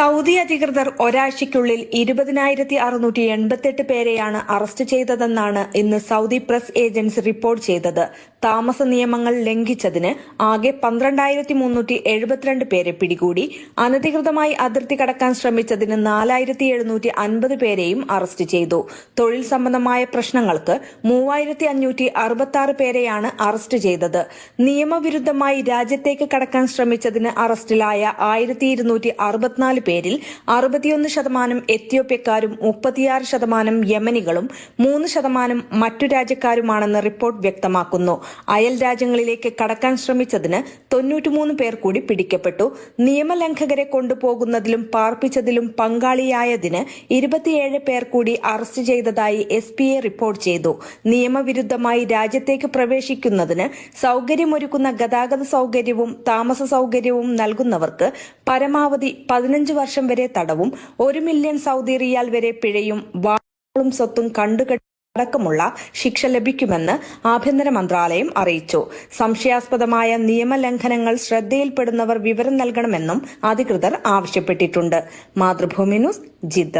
Saudi അധികൃതർ ഒരാഴ്ചയ്ക്കുള്ളിൽ ഇരുപതിനായിരത്തി അറുന്നൂറ്റി എൺപത്തെട്ട് പേരെയാണ് അറസ്റ്റ് ചെയ്തതെന്നാണ് ഇന്ന് സൗദി പ്രസ് ഏജൻസി റിപ്പോർട്ട് ചെയ്തത്. താമസ നിയമങ്ങൾ ലംഘിച്ചതിന് ആകെ പന്ത്രണ്ടായിരത്തി മുന്നൂറ്റി എഴുപത്തിരണ്ട് പേരെ പിടികൂടി. അനധികൃതമായി അതിർത്തി കടക്കാൻ ശ്രമിച്ചതിന് നാലായിരത്തി എഴുന്നൂറ്റി അൻപത് പേരെയും അറസ്റ്റ് ചെയ്തു. തൊഴിൽ സംബന്ധമായ പ്രശ്നങ്ങൾക്ക് മൂവായിരത്തി അഞ്ഞൂറ്റി അറുപത്തി ആറ് പേരെയാണ് അറസ്റ്റ് ചെയ്തത്. നിയമവിരുദ്ധമായി രാജ്യത്തേക്ക് കടക്കാൻ ശ്രമിച്ചതിന് അറസ്റ്റിലായ ആയിരത്തി ഇരുന്നൂറ്റി അറുപത്തിനാല് പേരിൽ അറുപത്തിയൊന്ന് ശതമാനം എത്യോപ്യക്കാരും മുപ്പത്തിയാറ് ശതമാനം യമനികളും മൂന്ന് ശതമാനം മറ്റു രാജ്യക്കാരുമാണെന്ന് റിപ്പോർട്ട് വ്യക്തമാക്കുന്നു. അയൽ രാജ്യങ്ങളിലേക്ക് കടക്കാൻ ശ്രമിച്ചതിന് തൊണ്ണൂറ്റിമൂന്ന് പേർ കൂടി പിടിക്കപ്പെട്ടു. നിയമലംഘകരെ കൊണ്ടുപോകുന്നതിലും പാർപ്പിച്ചതിലും പങ്കാളിയായതിന് ഇരുപത്തിയേഴ് പേർ കൂടി അറസ്റ്റ് ചെയ്തതായി എസ് പി എ റിപ്പോർട്ട് ചെയ്തു. നിയമവിരുദ്ധമായി രാജ്യത്തേക്ക് പ്രവേശിക്കുന്നതിന് സൌകര്യമൊരുക്കുന്ന ഗതാഗത സൌകര്യവും താമസ സൌകര്യവും നൽകുന്നവർക്ക് പരമാവധി പതിനഞ്ച് വർഷം വരെ തടവും ഒരു മില്യൺ സൗദി റിയാൽ വരെ പിഴയും വാഹനങ്ങളും സ്വത്തും കണ്ടുകെട്ടി അടക്കമുള്ള ശിക്ഷ ലഭിക്കുമെന്ന് ആഭ്യന്തര മന്ത്രാലയം അറിയിച്ചു. സംശയാസ്പദമായ നിയമലംഘനങ്ങൾ ശ്രദ്ധയിൽപ്പെടുന്നവർ വിവരം നൽകണമെന്നും അധികൃതർ ആവശ്യപ്പെട്ടിട്ടുണ്ട്. Mathrubhumi news Jeddah.